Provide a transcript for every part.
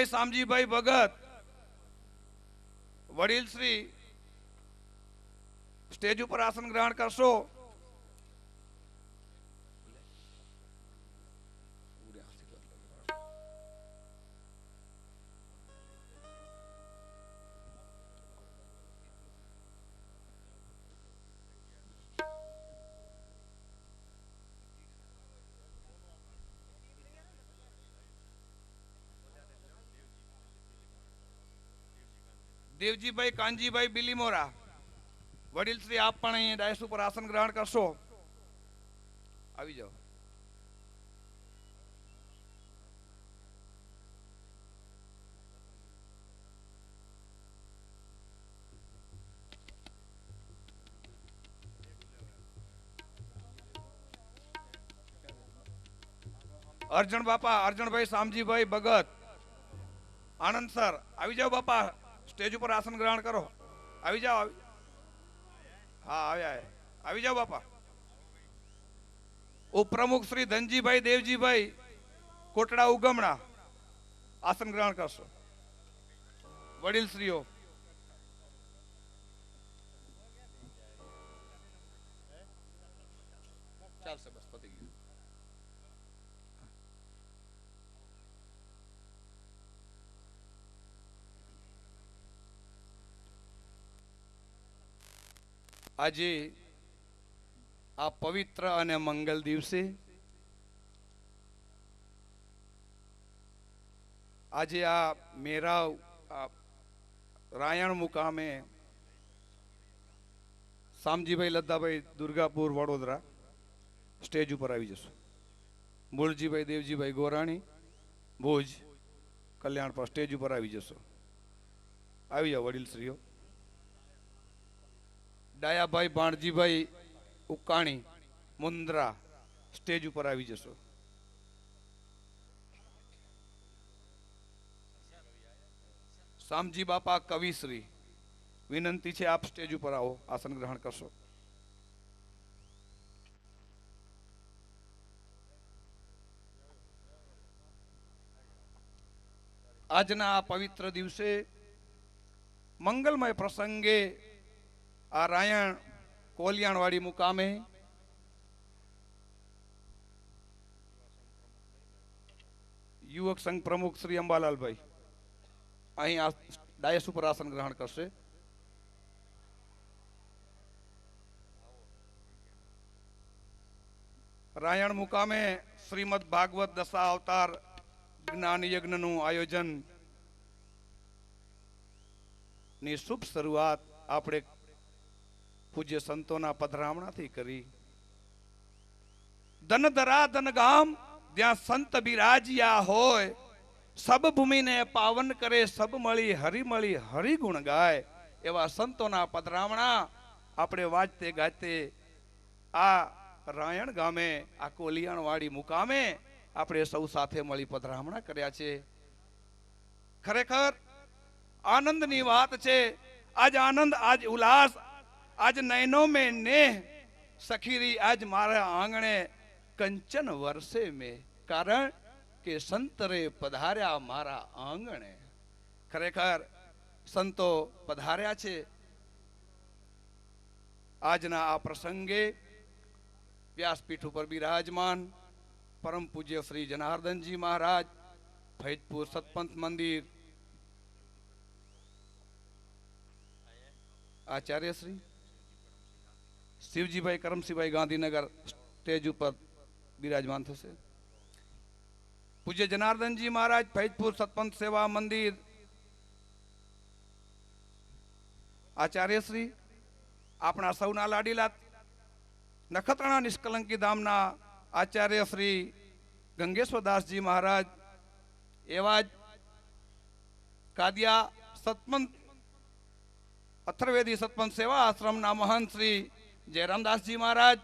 અર્જણભાઈ શામજીભાઈ ભગત વડીલ શ્રી સ્ટેજ ઉપર આસન ગ્રહણ કરશો. દેવજીભાઈ કાનજીભાઈ બિલીમોરા. વડીલ શ્રી આપ પણ અહીં ડાયસ ઉપર આસન ગ્રહણ કરશો. આવી જાઓ. અર્જણ બાપા અર્જણભાઈ શામજીભાઈ ભગત. આનંદ સર, આવી જાઓ બાપા. સ્ટેજ ઉપર આસન ગ્રહણ કરો. આવી જાઓ, આવી. હા, આવ્યા આવી જાઓ, બાપા. ઉપપ્રમુખ શ્રી ધનજીભાઈ દેવજીભાઈ કોટડા ઉગમણા આસન ગ્રહણ કરશો. વડીલ શ્રીઓ આજે આ પવિત્ર અને મંગલ દિવસે આજે આ મેરાવ રાયણ મુકામે શામજીભાઈ લદ્દાભાઈ દુર્ગાપુર વડોદરા સ્ટેજ ઉપર આવી જશું. મૂળજીભાઈ, દેવજીભાઈ ગોરાણી, ભુજ કલ્યાણ પર સ્ટેજ ઉપર આવી જશો. આવી જાઓ વડીલ શ્રીઓ ડાયાભાઈ ભાણજીભાઈ ઉકાણી મુન્દ્રા સ્ટેજ ઉપર આવી જશો. શામજી બાપા કવિશ્રી, વિનંતી છે આપ સ્ટેજ ઉપર આવો, આસન ગ્રહણ કરશો. આજના આ પવિત્ર દિવસે મંગલમય પ્રસંગે આ રાયણ કોલિયાણવાડી મુકામે યુવક સંઘ પ્રમુખ શ્રી અંબાલાલભાઈ અહીં ડાયસ ઉપર આસન ગ્રહણ કરશે. રાયણ મુકામે શ્રીમદ ભાગવત દશા અવતાર જ્ઞાન યજ્ઞનું આયોજનની શુભ શરૂઆત આપણે પૂજ્ય સંતોના પધરામણાથી કરી. ધન ધરા ધન ગામ, જ્યાં સંત બિરાજ્યા હોય, સબ ભૂમિને પાવન કરે, સબ મળી હરી મળી હરિ ગુણ ગાય. એવા સંતોના પધરામણા આપણે વાજતે ગાતે આ રાયણ ગામે, આ કોલિયાણવાડી મુકામે આપણે સૌ સાથે મળી પધરામણા કર્યા છે. ખરેખર આનંદની વાત છે. આજ આનંદ, આજ ઉલ્લાસ આજ નયનો મેં નેહ સખીરી આજ મારા આંગણે કંચન વર્ષે મેં. કારણ કે સંતરે પધાર્યા મારા આંગણે. ખરેખર સંતો પધાર્યા છે. આજના આ પ્રસંગે વ્યાસપીઠ ઉપર બિરાજમાન પરમ પૂજ્ય શ્રી જનાર્દનજી મહારાજ ફૈદપુર સતપંથ મંદિર. આચાર્ય શ્રી? શિવજીભાઈ કરમસિંહભાઈ ગાંધીનગર સ્ટેજ ઉપર બિરાજમાન થશે. પૂજ્ય જનાર્દનજી મહારાજ, ફૈજપુર સતપંથ સેવા મંદિર આચાર્યશ્રી, આપણા સૌના લાડીલા નખત્રાણા નિષ્કલંકી ધામના આચાર્ય શ્રી ગંગેશ્વરદાસજી મહારાજ, એવા જ કાદિયા સતપંથ, અથર્વેદી સતપંથ સેવા આશ્રમના મહંત શ્રી જયરામદાસજી મહારાજ,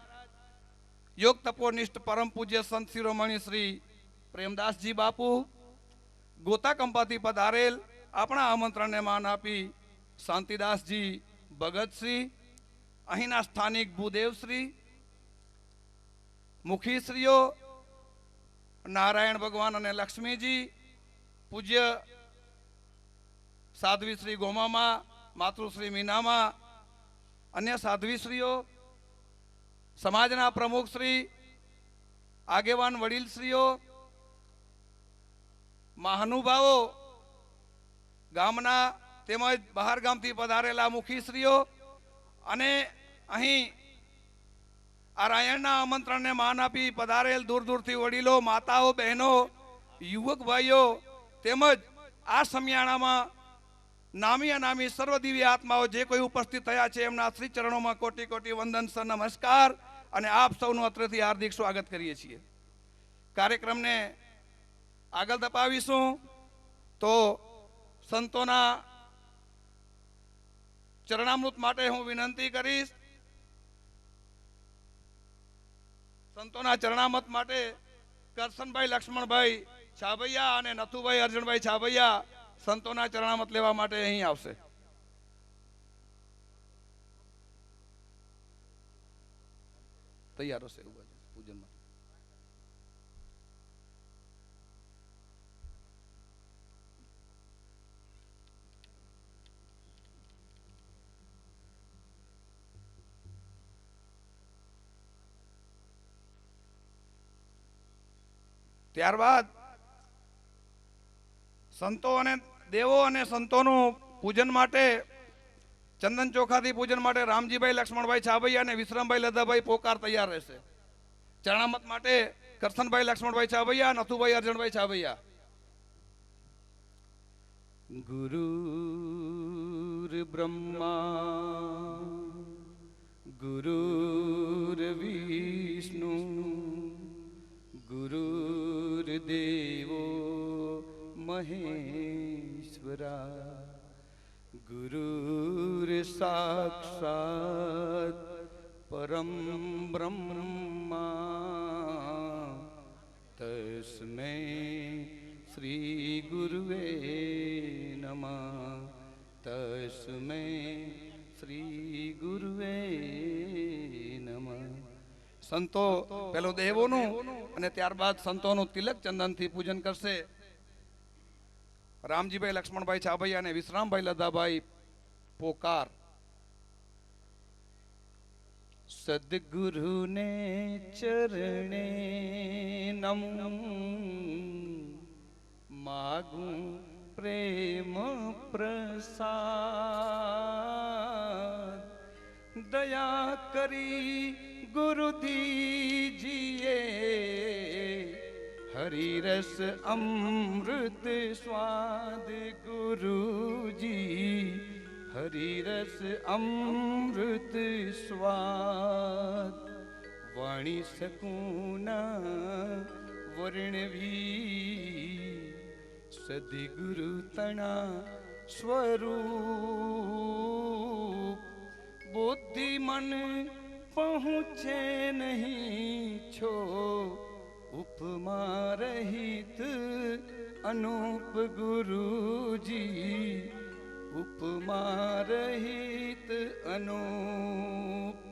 યોગ તપોનિષ્ઠ પરમ પૂજ્ય સંત શિરોમણી શ્રી પ્રેમદાસજી બાપુ ગોતા કંપાથી પધારેલ આપણા આમંત્રણને માન આપી શાંતિદાસજી ભગતસિંહ અહીંના સ્થાનિક ભૂદેવશ્રી, મુખીશ્રીઓ, નારાયણ ભગવાન અને લક્ષ્મીજી, પૂજ્ય સાધ્વી શ્રી ગોમામાં, માતૃશ્રી મીનામાં અન્ય સાધ્વીશ્રીઓ, સમાજના પ્રમુખ શ્રી, આગેવાન વડીલશ્રીઓ, મહાનુભાવો, ગામના તેમજ બહાર ગામથી પધારેલા મુખીશ્રીઓ અને અહીં આ રાયણના આમંત્રણને માન આપી પધારેલ દૂર દૂરથી વડીલો, માતાઓ, બહેનો, યુવક ભાઈઓ તેમજ આ સમિયાણામાં નામી અનામી સર્વ દિવ્ય આત્માઓ જે કોઈ ઉપસ્થિત થયા છે, એમના શ્રી ચરણોમાં કોટી કોટી વંદન સર નમસ્કાર અને આપ સૌનું અત્રથી હાર્દિક સ્વાગત કરીએ છીએ. કાર્યક્રમને આગળ ધપાવીશું તો સંતોના ચરણામૃત માટે હું વિનંતી કરીશ. સંતોના ચરણામત માટે કરશનભાઈ લક્ષ્મણભાઈ છાભૈયા અને નથુભાઈ અર્જુનભાઈ છાભૈયા સંતોના ચરણામત લેવા માટે અહીં આવશે. તૈયાર હશે બાજુ ત્યારબાદ સંતો અને દેવો અને સંતોનું પૂજન માટે, ચંદન ચોખાથી પૂજન માટે રામજીભાઈ, લક્ષ્મણભાઈ છાભૈયા અને વિશ્રામભાઈ લદાભાઈ પોકાર તૈયાર રહેશે. ચરણામત માટે કરશનભાઈ, લક્ષ્મણભાઈ છાભૈયા નથુભાઈ અર્જણભાઈ છાભૈયા ગુરુર બ્રહ્મા, ગુરુર વિષ્ણુ ગુરુર્દેવો મહેશ્વરા સાક્ષાત પરમ બ્રહ્મા તસ્મે શ્રી ગુરુવે નમઃ તસ્મે શ્રી ગુરુવે નમઃ સંતો પેલો દેવોનું અને ત્યારબાદ સંતોનું તિલક ચંદનથી પૂજન કરશે રામજીભાઈ, લક્ષ્મણભાઈ છાભૈયા અને વિશ્રામભાઈ લદાભાઈ પોકાર. સદગુરુને ચરણે નમ માગું પ્રેમ પ્રસાદ. દયા કરી ગુરુદીજીએ हरी रस अमृत स्वाद गुरु जी। हरी रस अमृत स्वाद, वाणी सकूना वर्ण भी। सदगुरु तना स्वरूप, बुद्धि मन पहुँचे नहीं छो। उपमा रहित अनूप गुरु जी। उपमा रहित अनूप,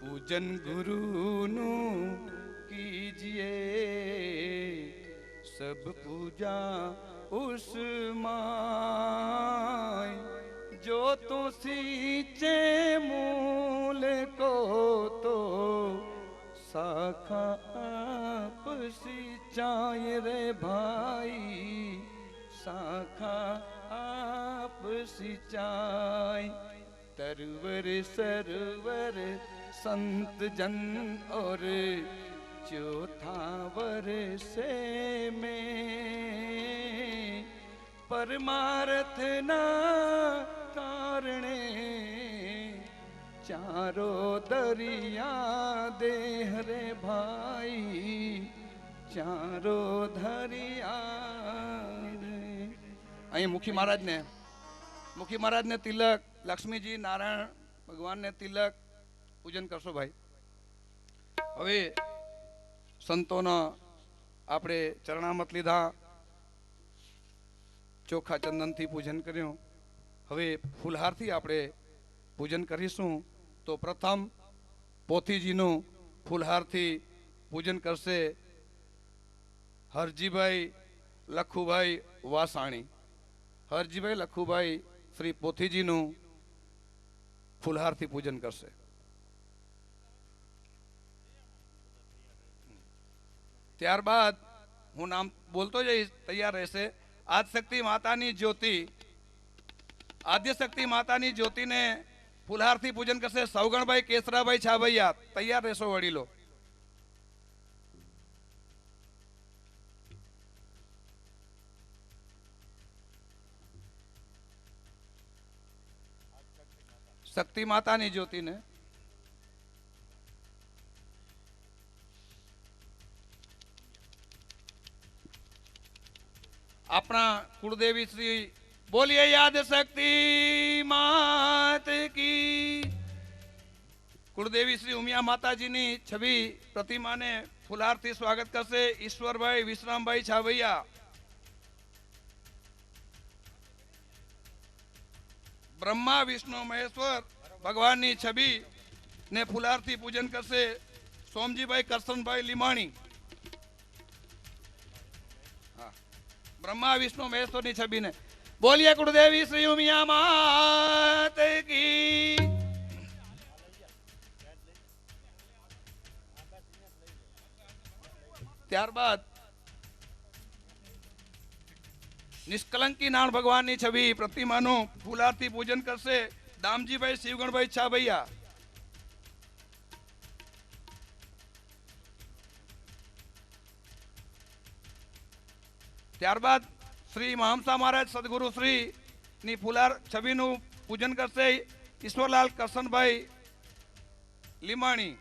पूजन गुरु नु कीजिए। सब पूजा उस माय, जो तुसीचे मूल को तो शाखा तुलसी चाय रे भाई, शाखा आप सिंचाई। तरवर सरवर संत जन और चौथावर से में। परमारथ न कारणे, चारों दरिया देहरे भाई। ચારો ધરિયા અહીં મુખી મહારાજને મુખી મહારાજને તિલક, લક્ષ્મીજી, નારાયણ, ભગવાનને તિલક પૂજન કરશો ભાઈ. હવે સંતોના આપણે ચરણામત લીધા, ચોખા ચંદનથી પૂજન કર્યું. હવે ફૂલહારથી આપણે પૂજન કરીશું તો પ્રથમ પોથીજીનું ફૂલહારથી પૂજન કરશે હરજીભાઈ લખુભાઈ વાસાણી. હરજીભાઈ લખુભાઈ શ્રી પોથીજીનું ફુલહારથી પૂજન કરશે. ત્યારબાદ હું નામ બોલતો જઈશ, તૈયાર રહેશે. આદશક્તિ માતાની જ્યોતિ, આદ્ય શક્તિ માતાની જ્યોતિને ફુલહારથી પૂજન કરશે સૌગણભાઈ કેસરાભાઈ છાભૈયા. તૈયાર રહેશો વડીલો. શક્તિ માતાની જ્યોતિને. આપણા કુળદેવી શ્રી બોલીએ યાદ શક્તિ માત કી. કુળદેવી શ્રી ઉમિયા માતાજીની છબી પ્રતિમાને ફુલારથી સ્વાગત કરશે ઈશ્વરભાઈ વિશ્રામભાઈ છાવૈયા. બ્રહ્મા, વિષ્ણુ, મહેશ્વર, ભગવાનની છબી ને ફુલારથી પૂજન કરશે સોમજીભાઈ કરશનભાઈ લીમાણી. બ્રહ્મા, વિષ્ણુ, મહેશ્વરની છબીને. બોલીએ કુળદેવી શ્રી ઉમિયા માત ત્યારબાદ નિષ્કલંકી નાણ ભગવાનની છબી, પ્રતિમાનું ફૂલારથી પૂજન કરશે દામજીભાઈ, શિવગણભાઈ છાભૈયા. ત્યારબાદ શ્રી મહામસા મહારાજ સદગુરુ શ્રી ની ફુલાર છબીનું પૂજન કરશે ઈશ્વરલાલ કરશનભાઈ લીમાણી.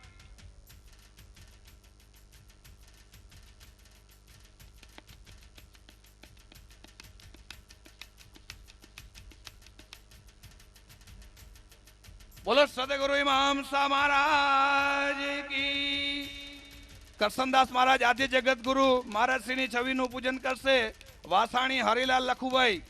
મહામસા મહારાજ કી. કરસનદાસ મહારાજ આદ્ય જગતગુરુ મહારાજ શ્રીની છવિનું પૂજન કરશે. વાસાણી હરિલાલ લખુભાઈ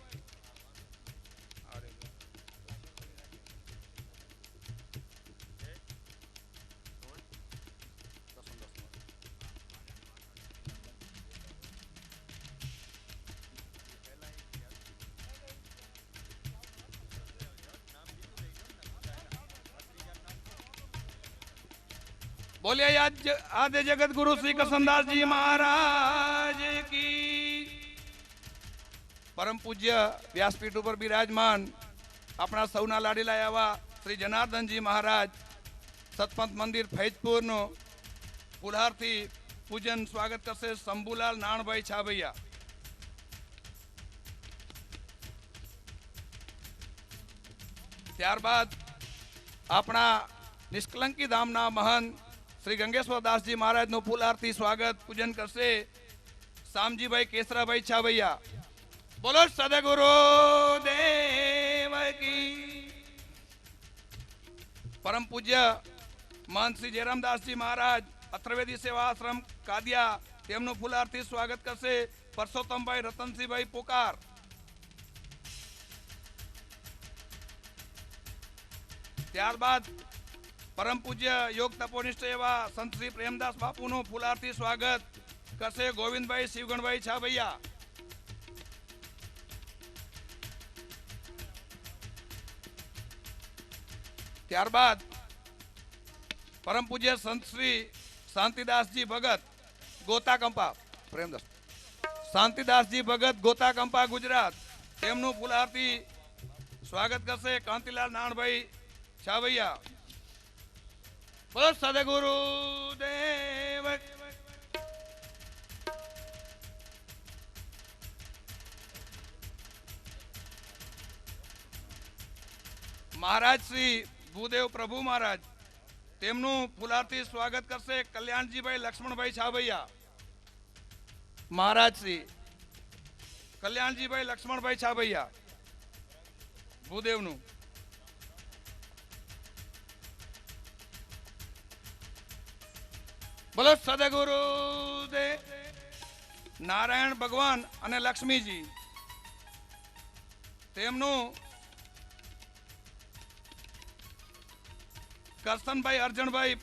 બોલ્યા આદે જગત ગુરુ શ્રી કૃષ્ણદાસજી મહારાજ કી. પરમ પૂજ્ય વ્યાસપીઠ ઉપર બિરાજમાન આપણા સૌના લાડીલા એવા શ્રી જનાર્દનજી મહારાજ સતપંથ મંદિર ફૈજપુરનું પુલહારથી પૂજન સ્વાગત કરશે શંભુલાલ નાણભાઈ છાભૈયા. ત્યારબાદ આપણા નિષ્કલંકી ધામના મહંત શ્રી ગંગેશ્વર દાસજી મહારાજનું ફૂલ આરતી સ્વાગત પૂજન કરશે શામજીભાઈ કેસરાભાઈ છાવૈયા બોલો સદગુરુ દેવ કી પરમ પૂજ્ય મહંત શ્રી જયરામદાસજી મહારાજ અથર્વેદી સેવા આશ્રમ કાદિયા તેમનું ફૂલ આરતી સ્વાગત કરશે પરસોત્તમભાઈ રતનસિંહભાઈ પોકાર. ત્યારબાદ પરમ પૂજ્ય યોગ તપોનિષ્ઠ એવા સંત શ્રી પ્રેમદાસ બાપુનું ફૂલારથી સ્વાગત કરશે ગોવિંદભાઈ શિવગણભાઈ છાભૈયા. ત્યારબાદ પરમ પૂજ્ય સંત શ્રી શાંતિદાસજી ભગત ગોતા કંપા પ્રેમદાસ, શાંતિદાસજી ભગત ગોતા કંપા ગુજરાત, તેમનું ફૂલારથી સ્વાગત કરશે કાંતિલાલ નાણભાઈ છાવૈયા બોલો, સદગુરુ દેવ. મહારાજ શ્રી ભૂદેવ પ્રભુ મહારાજ, તેમનું ફુલારથી સ્વાગત કરશે કલ્યાણજીભાઈ લક્ષ્મણભાઈ છાભૈયા. મહારાજ શ્રી કલ્યાણજીભાઈ લક્ષ્મણભાઈ છાભૈયા, ભૂદેવનું. બોલો, સદગુરુ નારાયણ ભગવાન અને લક્ષ્મીજી, તેમનું કરશનભાઈ અર્જણભાઈ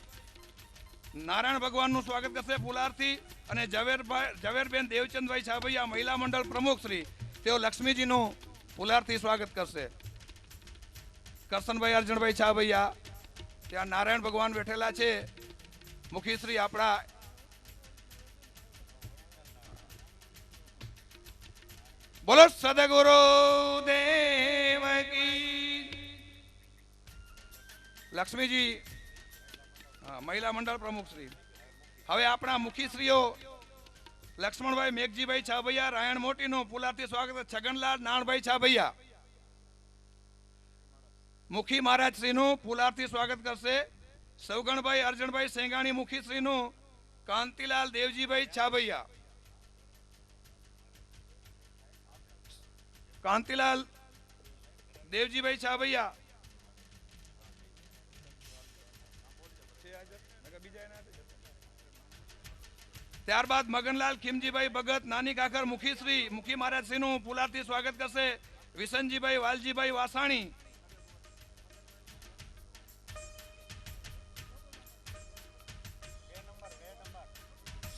નારાયણ ભગવાનનું સ્વાગત કરશે ફુલારથી અને ઝવેરભાઈ, ઝવેરબેન દેવચંદભાઈ છાભૈયા મહિલા મંડળ પ્રમુખ શ્રી, તેઓ લક્ષ્મીજીનું ફુલારથી સ્વાગત કરશે. કરશનભાઈ અર્જણભાઈ છાભૈયા, ત્યાં નારાયણ ભગવાન બેઠેલા છે. મુખીશ્રી, આપણા બોલો, સદગુરુ દેવકી લક્ષ્મીજી મહિલા મંડળ પ્રમુખ શ્રી. હવે આપણા મુખીશ્રીઓ, લક્ષ્મણભાઈ મેઘજીભાઈ છાભૈયા, રાયણ મોટીનું પુલારથી સ્વાગત. છગનલાલ નાણભાઈ છાભૈયા. મુખી મહારાજ શ્રીનું ફુલારથી સ્વાગત કરશે. સૌગણભાઈ, અર્જણભાઈ સેંગાણી મુખી શ્રીનું કાંતિલાલ, દેવજીભાઈ છાભૈયા. કાંતિલાલ, દેવજીભાઈ છાભૈયા. ત્યારબાદ મગનલાલ, ખીમજીભાઈ ભગત, નાની કાકર, મુખીશ્રી, મુખી મહારાજ શ્રીનું પુલારથી સ્વાગત કરશે વિસનજીભાઈ વાલજીભાઈ વાસાણી.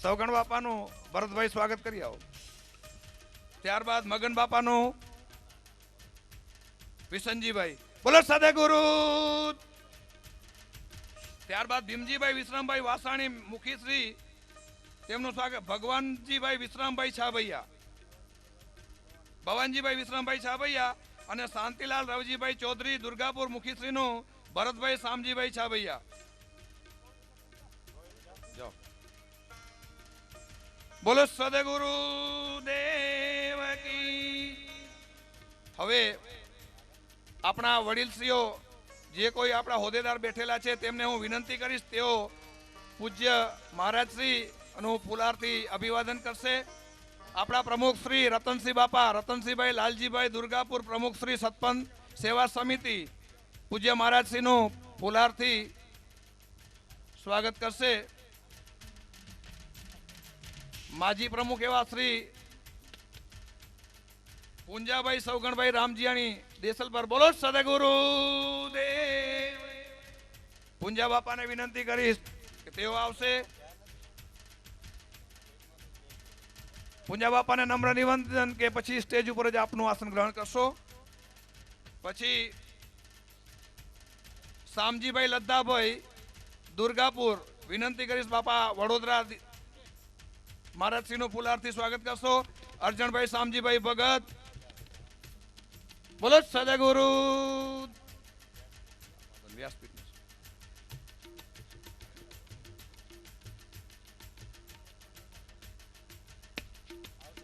સૌગણ બાપાનું ભરતભાઈ સ્વાગત કરી આવો. ત્યારબાદ મગન બાપાનું વિસનજીભાઈ. બોલો સદગુરુ ત્યારબાદ ભીમજીભાઈ, વિશ્રામભાઈ વાસાણી, મુખીશ્રી, તેમનું સ્વાગત. ભગવાનજીભાઈ વિશ્રામભાઈ છાભૈયા. ભવાનજીભાઈ વિશ્રામભાઈ છાભૈયા અને શાંતિલાલ રવજીભાઈ ચૌધરી, દુર્ગાપુર મુખીશ્રીનું ભરતભાઈ શામજીભાઈ છાભૈયા. બોલો સદગુરુ દેવ કી હવે આપણા વડીલશ્રીઓ જે કોઈ આપણા હોદ્દેદાર બેઠેલા છે, તેમને હું વિનંતી કરીશ, તેઓ પૂજ્ય મહારાજશ્રી નું ફુલારથી અભિવાદન કરશે. આપણા પ્રમુખ શ્રી રતનસિંહ બાપા, રતનસિંહભાઈ લાલજીભાઈ દુર્ગાપુર પ્રમુખ શ્રી સતપંથ સેવા સમિતિ, પૂજ્ય મહારાજશ્રીનું ફુલારથી સ્વાગત કરશે. માજી પ્રમુખ એવા શ્રી પુંજાભાઈ સૌગણભાઈ રામજીયાણી દેસલ પર બોલો સદગુરુ દેવ. પુંજા બાપાને વિનંતી કરીશ કે તેઓ આવશે. પુંજા બાપાને નમ્ર નિવેદન કે પછી સ્ટેજ ઉપર જ આપનું આસન ગ્રહણ કરશો. પછી શામજીભાઈ લદ્દાભાઈ દુર્ગાપુર, વિનંતી કરીશ બાપા વડોદરા મહારાજશ્રીનું ફુલારથી સ્વાગત કરશો. અર્જણભાઈ, શામજીભાઈ ભગત. બોલો, સદગુરુ. વ્યાસપીઠ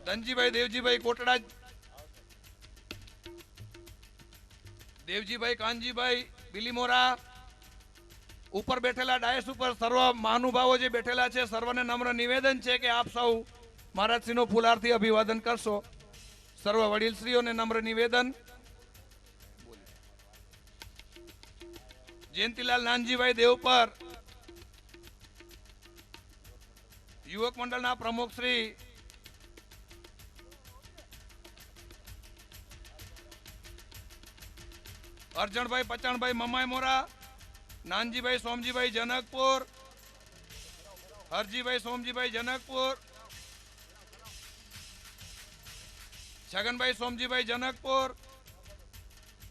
ધનજીભાઈ, દેવજીભાઈ કોટડા. દેવજીભાઈ, કાનજીભાઈ, બિલીમોરા. ઉપર બેઠેલા ડાયસ ઉપર સર્વ મહાનુભાવો જે બેઠેલા છે, સર્વને નમ્ર નિવેદન છે કે આપ સૌ મહારાજશ્રીનું ફુલારથી અભિવાદન કરશો. સર્વ વડીલશ્રીઓને નમ્ર નિવેદન. જયંતિલાલ નાનજીભાઈ દેવપર યુવક મંડળના પ્રમુખ શ્રી અર્જણભાઈ પચાણભાઈ મમાઈ મોરા. નાનજીભાઈ સોમજીભાઈ જનકપુર. હરજીભાઈ સોમજીભાઈ જનકપુર. છગનભાઈ સોમજીભાઈ જનકપુર.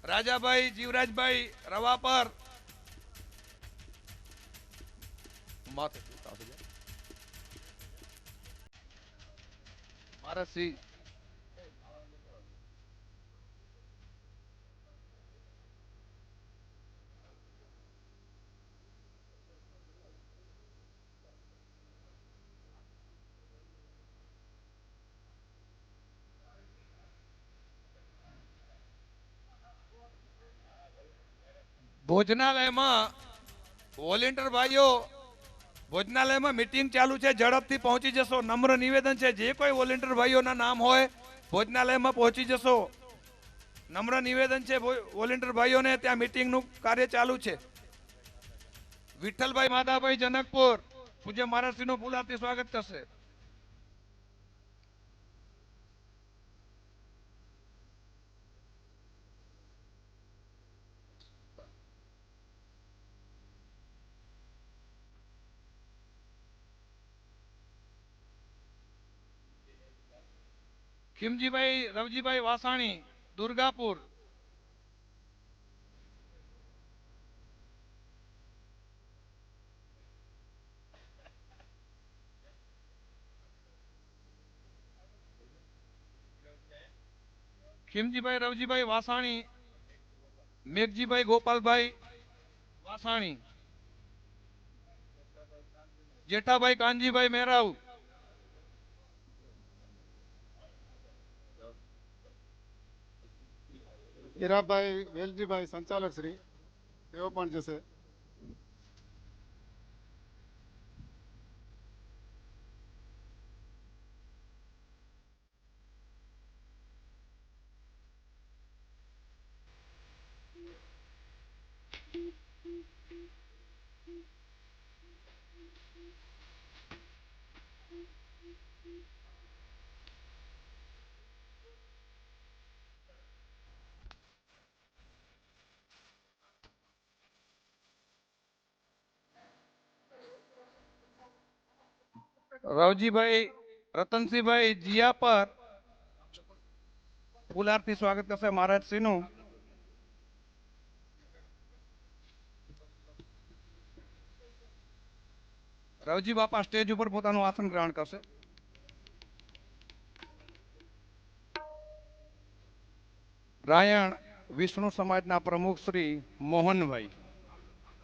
રાજાભાઈ જીવરાજભાઈ રવાપર. મારા શ્રી ભોજનાલયમાં વોલેન્ટિયર ભાઈઓ, ભોજનાલયમાં મીટિંગ ચાલુ છે, ઝડપથી પહોંચી જશો. નમ્ર નિવેદન છે, જે કોઈ વોલેન્ટિયર ભાઈઓના નામ હોય, ભોજનાલયમાં પહોંચી જશો. નમ્ર નિવેદન છે વોલેન્ટિયર ભાઈઓને, ત્યાં મીટિંગનું કાર્ય ચાલુ છે. વિઠ્ઠલભાઈ માધાભાઈ જનકપુર, પૂજ્ય મહારાષ્ટ્રીનું ફૂલાથી સ્વાગત કરશે ખીમજીભાઈ રવજીભાઈ વાસાણી દુર્ગાપુર. ખીમજીભાઈ રવજીભાઈ વાસાણી મેઘજીભાઈ ગોપાલભાઈ વાસાણી. જેઠાભાઈ કાનજીભાઈ મેરાવ. હીરાભાઈ વેલજીભાઈ સંચાલક શ્રી તેઓ પણ જશે. રવજીભાઈ, રતનસિંહભાઈ જીયા પર ફુલારથી સ્વાગત કરશે મહારાજશ્રીનું રવજી બાપા સ્ટેજ ઉપર પોતાનું આસન ગ્રહણ કરશે. રાયણ વિષ્ણુ સમાજના પ્રમુખ શ્રી મોહનભાઈ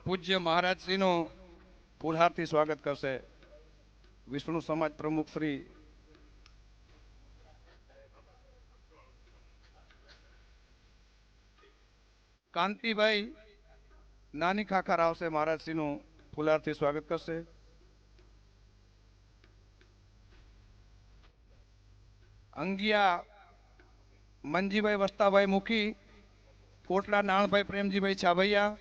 પૂજ્ય મહારાજશ્રીનું ફૂલહારથી સ્વાગત કરશે. વિષ્ણુ સમાજ પ્રમુખ શ્રી કાંતિભાઈ નાની ખાખર આવશે. મહારાજશ્રીનું ફુલારથી સ્વાગત કરશે. અંગિયા મંજીભાઈ વસ્તાભાઈ મુખી કોટલા નાણભાઈ પ્રેમજીભાઈ છાભૈયા,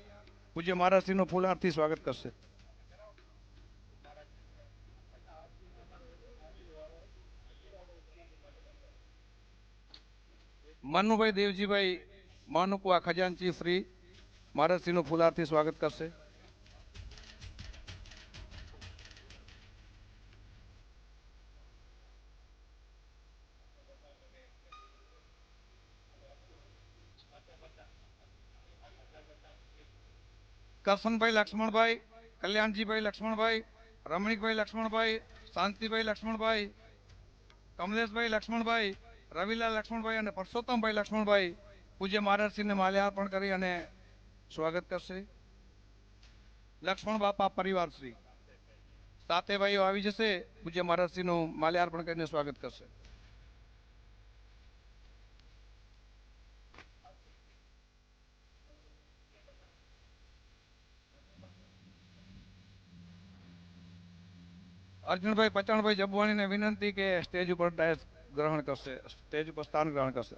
પૂજ્ય મહારાજશ્રીનું ફુલારથી સ્વાગત કરશે. મનુભાઈ દેવજીભાઈ માનુકુવા ખજાનચી શ્રી મહારાજશ્રીનું ફુલારથી સ્વાગત કરશે કરશનભાઈ લક્ષ્મણભાઈ કલ્યાણજીભાઈ લક્ષ્મણભાઈ રમણીકભાઈ લક્ષ્મણભાઈ શાંતિભાઈ લક્ષ્મણભાઈ કમલેશભાઈ લક્ષ્મણભાઈ રવિલાલ લક્ષ્મણભાઈ અને પરસોત્તમભાઈ લક્ષ્મણભાઈ પૂજ્ય મહારાજશ્રીને માલ્યાર્પણ કરી અને સ્વાગત કરશે. લક્ષ્મણ બાપા પરિવાર શ્રી સાતે ભાઈઓ આવી જશે, પૂજ્ય મહારાજશ્રીનું માલ્યાર્પણ કરીને સ્વાગત કરશે. અર્જુનભાઈ, પચાણભાઈ જબવાણીને વિનંતી કે સ્ટેજ ઉપર ડાયસ ગ્રહણ કરશે સ્ટેજ ઉપર સ્થાન ગ્રહણ કરશે.